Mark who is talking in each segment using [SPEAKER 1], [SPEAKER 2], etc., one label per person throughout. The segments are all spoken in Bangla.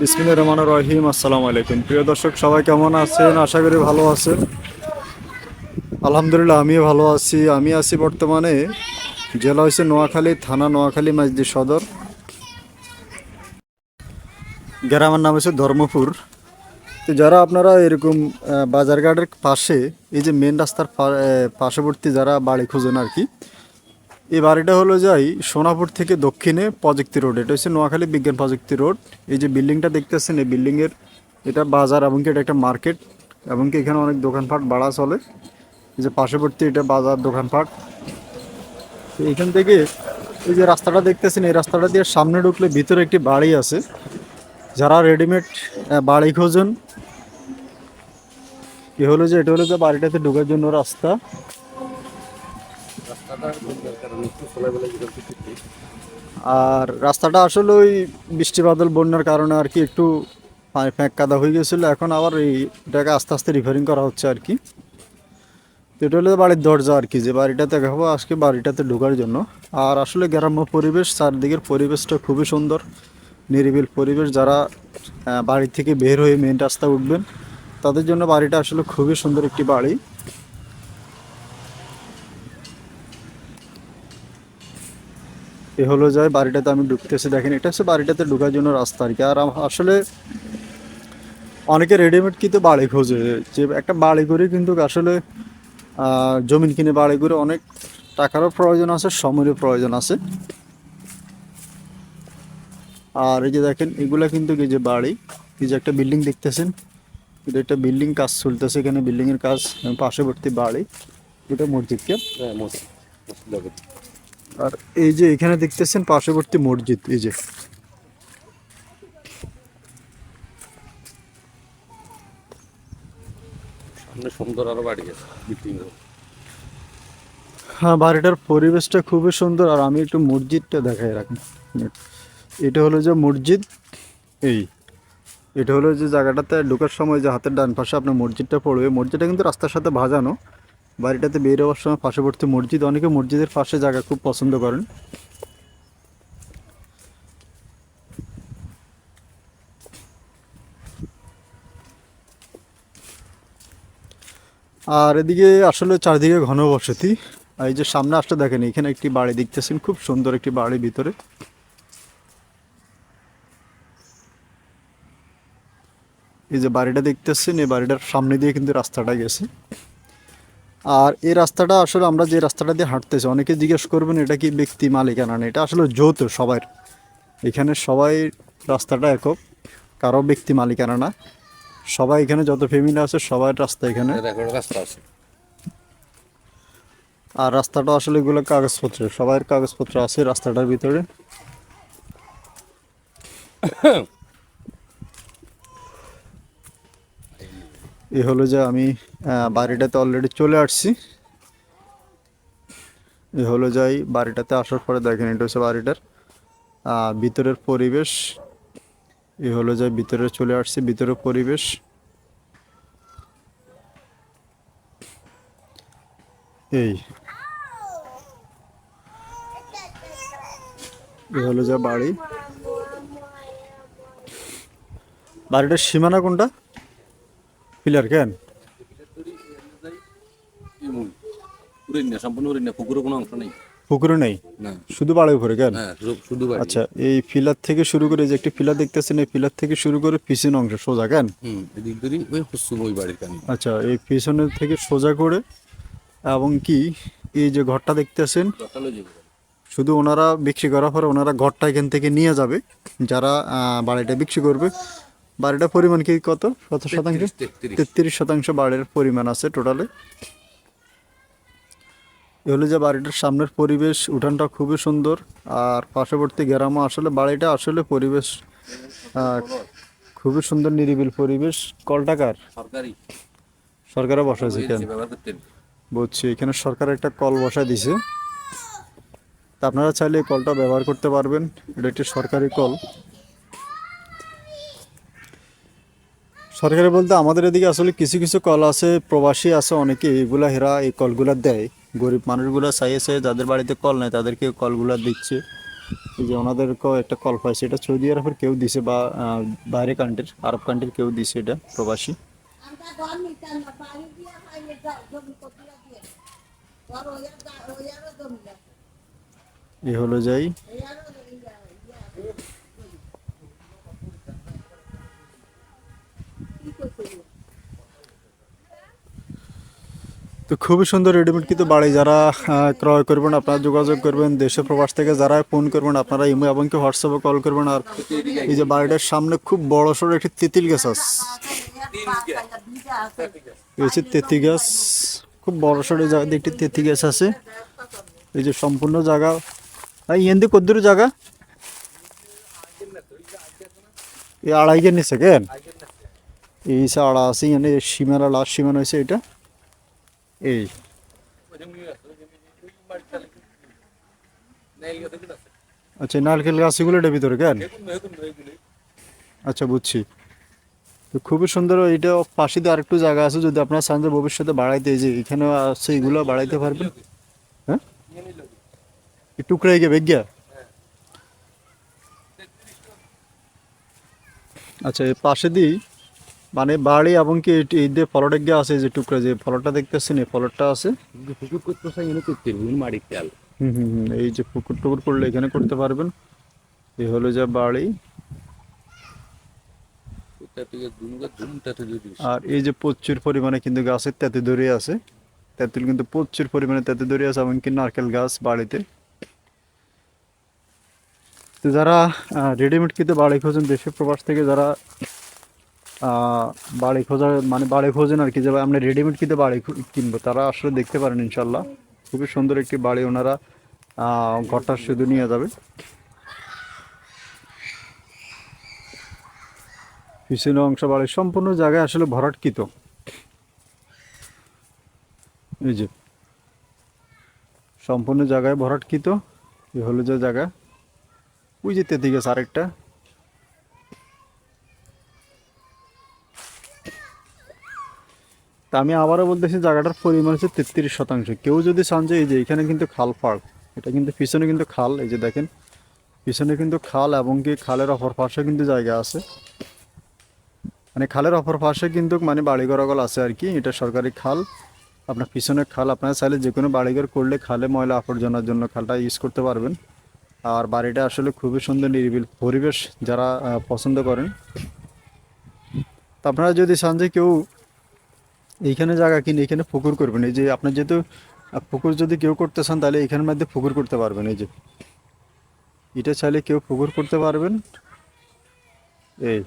[SPEAKER 1] বিসমিল্লাহির রহমানির রহিম। আসসালামু আলাইকুম প্রিয় দর্শক, সবাই কেমন আছেন? আশা করি ভালো আছেন। আলহামদুলিল্লাহ, আমিও ভালো আছি। আমি আছি বর্তমানে জেলা হয়েছে নোয়াখালী, থানা নোয়াখালী মাইজদি সদর। গ্রামের নাম হচ্ছে ধর্মপুর। তো যারা আপনারা এরকম বাজারঘাটের পাশে, এই যে মেন রাস্তার পার্শ্ববর্তী যারা বাড়ি খুঁজেন আর কি এই বাড়িটা হলো যাই সোনাপুর থেকে দক্ষিণে প্রযুক্তি রোড, এটা হচ্ছে নোয়াখালী বিজ্ঞান প্রযুক্তি রোড। এই যে বিল্ডিংটা দেখতেছেন, এই বিল্ডিংয়ের এটা বাজার এবং কি এটা একটা মার্কেট এবং কি এখানে অনেক দোকানপাট, বাড়া চলে। এই যে পার্শ্ববর্তী এটা বাজার, দোকানপাট। তো এখান থেকে এই যে রাস্তাটা দেখতেছেন, এই রাস্তাটা দিয়ে সামনে ঢুকলে ভিতরে একটি বাড়ি আছে। যারা রেডিমেড বাড়ি খোঁজেন, এ হলো যে, এটা হলো যে বাড়িটাতে ঢোকার জন্য রাস্তা। আর রাস্তাটা আসলে ওই বৃষ্টি বাদল, বন্যার কারণে আর কি একটু ফ্যাঁক কাদা হয়ে গেছিল। এখন আবার এই এটাকে আস্তে আস্তে রিপেয়ারিং করা হচ্ছে আর কি। তো এটা হলো বাড়ির দরজা আর কি, যে বাড়িটাতে দেখাবো আজকে বাড়িটাতে ঢোকার জন্য। আর আসলে গ্রাম্য পরিবেশ, চারদিকের পরিবেশটা খুবই সুন্দর, নিরিবিল পরিবেশ। যারা বাড়ি থেকে বের হয়ে মেন রাস্তা উঠবেন, তাদের জন্য বাড়িটা আসলে খুবই সুন্দর একটি বাড়ি। এ হলো যায়, বাড়িটাতে আমি ঢুকতেছি দেখেন। এটা হচ্ছে বাড়িটাতে ঢোকার জন্য রাস্তা আর কি। আর আসলে অনেকে রেডিমেড কিন্তু বাড়ি খোঁজে। যে একটা বাড়ি করে কিন্তু আসলে জমিন কিনে বাড়ি করে অনেক টাকারও প্রয়োজন আছে, সময়েরও প্রয়োজন আছে। আর এই যে দেখেন, এগুলা কিন্তু এই যে বাড়ি, এই যে একটা বিল্ডিং দেখতেছেন? এটা একটা বিল্ডিং, কাজ চলতেছে এখানে বিল্ডিং এর কাজ, পার্শ্ববর্তী বাড়ি। এটা মসজিদ, কে? আর এই যে এখানে দেখতেছেন পার্শ্ববর্তী মসজিদ এই যে।
[SPEAKER 2] সামনে সুন্দর আরও বাড়ি আছে
[SPEAKER 1] হ্যাঁ বাড়িটার পরিবেশটা খুবই সুন্দর আর আমি একটু মসজিদটা দেখাই রাখি। এটা হলো যে মসজিদ এই। এটা হলো যে জায়গাটাতে ঢোকার সময় যে হাতের ডান পাশে আপনার মসজিদটা পড়বে। মসজিদটা কিন্তু রাস্তার সাথে ভাজানো। বাড়িটাতে বের হওয়ার সময় পার্শ্ববর্তী মসজিদ, অনেকে মসজিদের পাশে জায়গা খুব পছন্দ করেন। আর এদিকে আসলে চারদিকে ঘন বসতি এই যে সামনে আসতে দেখেন, এখানে একটি বাড়ি দেখতেছেন, খুব সুন্দর একটি বাড়ি ভিতরে। এই যে বাড়িটা দেখতেছেন, এই বাড়িটার সামনে দিয়ে কিন্তু রাস্তাটা গেছে। আর এই রাস্তাটা আসলে আমরা যে রাস্তাটা দিয়ে হাঁটতেছি অনেকে জিজ্ঞেস করবেন এটা কি ব্যক্তি মালিকানা না? এটা আসলে যৌথ সবার এখানে সবাই রাস্তাটা একক কারও ব্যক্তি মালিকানা না। সবাই এখানে যত ফ্যামিলি আছে সবার রাস্তা এখানে।
[SPEAKER 2] রাস্তা আছে।
[SPEAKER 1] আর রাস্তাটা আসলে এগুলো কাগজপত্র সবার কাগজপত্র আছে রাস্তাটার ভিতরে। এ হলো যে আমি বাড়িটাতে অলরেডি চলে আসছি। এ হলো যাই বাড়িটাতে আসার পরে দেখেন, এটা হচ্ছে বাড়িটার ভিতরের পরিবেশ। এ হলো যাই ভিতরে চলে আসছি, ভিতরের পরিবেশ। এই। এ হলো যা বাড়ি। বাড়িটার সীমানা কোনটা? পিলার কেন?
[SPEAKER 2] পুকুরে নেই?
[SPEAKER 1] নেই শুধু বাড়ির উপরে কেন?
[SPEAKER 2] হ্যাঁ বাড়ি।
[SPEAKER 1] আচ্ছা এই পিলার থেকে শুরু করে যে একটি পিলার দেখতেছেন এই পিলার থেকে শুরু করে পিছন অংশ সোজা কেন? আচ্ছা এই পিছনের থেকে সোজা করে এবং কি এই যে ঘরটা দেখতেছেন শুধু ওনারা বিক্রি করার পরে ওনারা ঘরটা এখান থেকে নিয়ে যাবে যারা বাড়িটা বিক্রি করবে। বাড়িটার পরিমাণ কি কত? কত শতাংশ?
[SPEAKER 2] তেত্রিশ
[SPEAKER 1] শতাংশ বাড়ির পরিমাণ আছে টোটালে হলো যে বাড়িটার সামনের পরিবেশ উঠানটা খুবই সুন্দর। আর পার্শ্ববর্তী গ্রামও আসলে বাড়িটা আসলে পরিবেশ খুবই সুন্দর নিরিবিল পরিবেশ। কলটাকার
[SPEAKER 2] সরকারি।
[SPEAKER 1] সরকারে বসাইছে কেন? বলছি এখানে সরকার একটা কল বসায় দিছে। তা আপনারা চাইলে এই কলটা ব্যবহার করতে পারবেন। এটা একটি সরকারি কল। সরকারি বলতে আমাদের এদিকে আসলে কিছু কিছু কল আছে, প্রবাসী আছে অনেকে এগুলা হেরা এই কলগুলা দেয়। গরিব মানুষগুলা চাইয়ে যাদের বাড়িতে কল নেই তাদেরকে কলগুলা দিচ্ছে। যে ওনাদেরকেও একটা কল পাইছে এটা সৌদি আরবের কেউ দিছে বা বাইরে কান্ট্রির আরব কান্ট্রির কেউ দিছে এটা, প্রবাসী।
[SPEAKER 3] এ ঘর নিতাম
[SPEAKER 1] তো খুবই সুন্দর রেডিমেড কিন্তু বাড়ি যারা ক্রয় করবেন, আপনারা যোগাযোগ করবেন দেশে প্রবাস থেকে যারা ফোন করবেন, আপনারা ইমো এবং কি হোয়াটসঅ্যাপে কল করবেন, আর এই যে বাড়িটার সামনে খুব বড় সড়ো একটি তেঁতুল গাছ আছে। তেঁতি গাছ, খুব বড় সড়ো জায়গাতে একটি তেঁতি গাছ আছে। এই যে সম্পূর্ণ জায়গা। এই এন্দি কদ্দুর জায়গা? এই আড়াই কে নিছে কেন এই সে আড়া আছে, এখানে সীমানা, লাস্ট সীমানা হয়েছে এটা। এই। আচ্ছা নারকেল গাছগুলো এটার ভিতরে কেন? আচ্ছা বুঝছি। তো খুবই সুন্দর এইটা পাশে দিয়ে আরেকটু জায়গা আছে, যদি আপনার চান ভবিষ্যতে বাড়াইতে যে এখানে আছে, এগুলো বাড়াইতে পারবেন। হ্যাঁ? এই টুকরা গিয়ে বেগ আচ্ছা এই পাশে দিই। মানে বাড়ি এবং কি এই- যে ফলটা গিয়ে আছে যে টুকরা যে ফলটা দেখতেছেন এই ফলটা আছে?
[SPEAKER 2] পুকুর করতে চাই এনে করতে মারি তেল
[SPEAKER 1] হুম হুম হুম এই যে পুকুর টুকুর করলে এখানে করতে পারবেন। এই হলো যা বাড়ি। আর এই যে প্রচুর পরিমাণে কিন্তু গাছের তেঁতুদড়ি আছে। তেঁতুল কিন্তু প্রচুর পরিমাণে তেঁতুদড়ি আছে এমনকি নারকেল গাছ বাড়িতে। তো যারা রেডিমেড কিন্তু বাড়ি খোঁজেন দেশে প্রবাস থেকে যারা বাড়ি খোঁজা মানে বাড়ি খোঁজেন আর কি, যে আমরা রেডিমেড কিন্তু বাড়ি কিনবো। তারা আসলে দেখতে পারেন ইনশাল্লাহ খুবই সুন্দর একটি বাড়ি ওনারা ঘরটা শুধু নিয়ে যাবে। পিছনে অংশ বাড়ির সম্পূর্ণ জায়গায় আসলে ভরাটকৃত। এই যে, সম্পূর্ণ জায়গায় ভরাটকৃত। এই হলো যে জায়গা। ওই যে তেদিকে আরেকটা। তা আমি আবারও বলতেছি, জায়গাটার পরিমাণ হচ্ছে তেত্রিশ শতাংশ। কেউ যদি চান যে এই যে এখানে কিন্তু খাল পার্ক এটা কিন্তু পিছনে কিন্তু খাল, এই যে দেখেন, পিছনে কিন্তু খাল এবং কি খালের অপর পাশে কিন্তু জায়গা আছে। মানে খালের অপর পাশে কিন্তু মানে বাড়িঘরগুলো আছে আর কি, এটা সরকারি খাল। আপনার পিছনে খাল, আপনারা চাইলে যে কোনো বাড়িঘর করলে খালে ময়লা আবর্জনার জন্য খালটা ইউজ করতে পারবেন। আর বাড়িটা আসলে খুবই সুন্দর, নিরিবিল পরিবেশ যারা পছন্দ করেন। আপনারা যদি চান যে কেউ এইখানে জায়গা কিনে এখানে পুকুর করবেন। এই যে আপনার যেহেতু পুকুর যদি কেউ করতে চান, তাহলে এখানের মধ্যে পুকুর করতে পারবেন। এই যে, এটা চাইলে কেউ পুকুর করতে পারবেন। এই,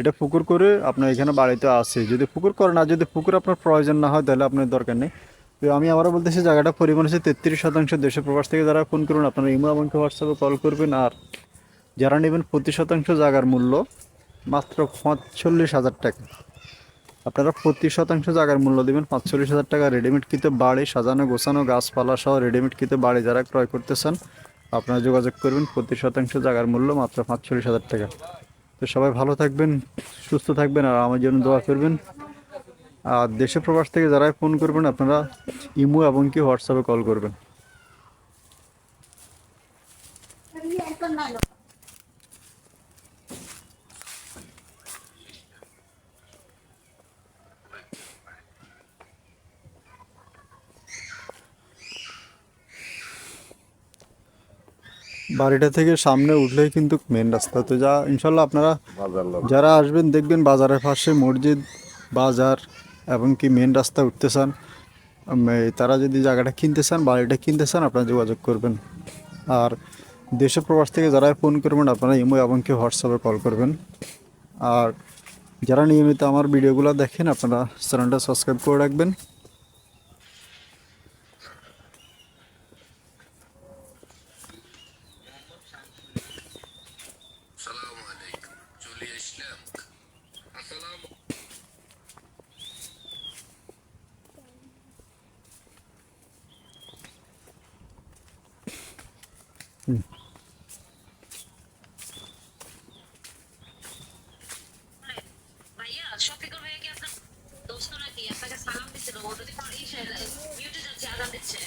[SPEAKER 1] এটা পুকুর করে আপনার এখানে বাড়িতে আছে। যদি পুকুর করে না, যদি পুকুর আপনার প্রয়োজন না হয়, তাহলে আপনার দরকার নেই। তো আমি আবারও বলতেছি, জায়গাটা পরিমাণ হচ্ছে তেত্রিশ শতাংশ। দেশের প্রবাস থেকে যারা ফোন করুন, আপনারা ইমো এবং হোয়াটসঅ্যাপে কল করবেন। আর যারা নেবেন প্রতি শতাংশ জায়গার মূল্য, মাত্র পাঁচচল্লিশ হাজার টাকা। আপনারা প্রতি শতাংশ জায়গার মূল্য দেবেন। পাঁচচল্লিশ হাজার টাকা রেডিমেড কিতে বাড়ি, সাজানো, গোছানো, গাছপালা সহ রেডিমেড কিতে বাড়ি যারা ক্রয় করতে চান আপনারা যোগাযোগ করবেন প্রতি শতাংশ জায়গার মূল্য মাত্র পাঁচচল্লিশ হাজার টাকা। তো সবাই ভালো থাকবেন, সুস্থ থাকবেন আর আমার জন্য দোয়া করবেন। আর দেশে প্রবাস থেকে যারাই ফোন করবেন, আপনারা ইমো এবং কি হোয়াটসঅ্যাপে কল করবেন। বাড়িটা থেকে সামনে উঠলেই কিন্তু মেন রাস্তা। তো যা ইনশাল্লাহ আপনারা যারা আসবেন দেখবেন বাজারের পাশে মসজিদ বাজার এবং কি মেন রাস্তা উঠতে চান তারা যদি জায়গাটা কিনতে চান বাড়িটা কিনতে চান আপনারা যোগাযোগ করবেন। আর দেশের প্রবাস থেকে যারা ফোন করবেন আপনারা ইমো এবং কি হোয়াটসঅ্যাপে কল করবেন। আর যারা নিয়মিত আমার ভিডিওগুলো দেখেন আপনারা চ্যানেলটা সাবস্ক্রাইব করে রাখবেন।
[SPEAKER 4] আপনার দোস্ত নাকি? আপনাকে সালাম দিচ্ছিল ও যদি ইউটিউবে যাচ্ছে আদান দিচ্ছে।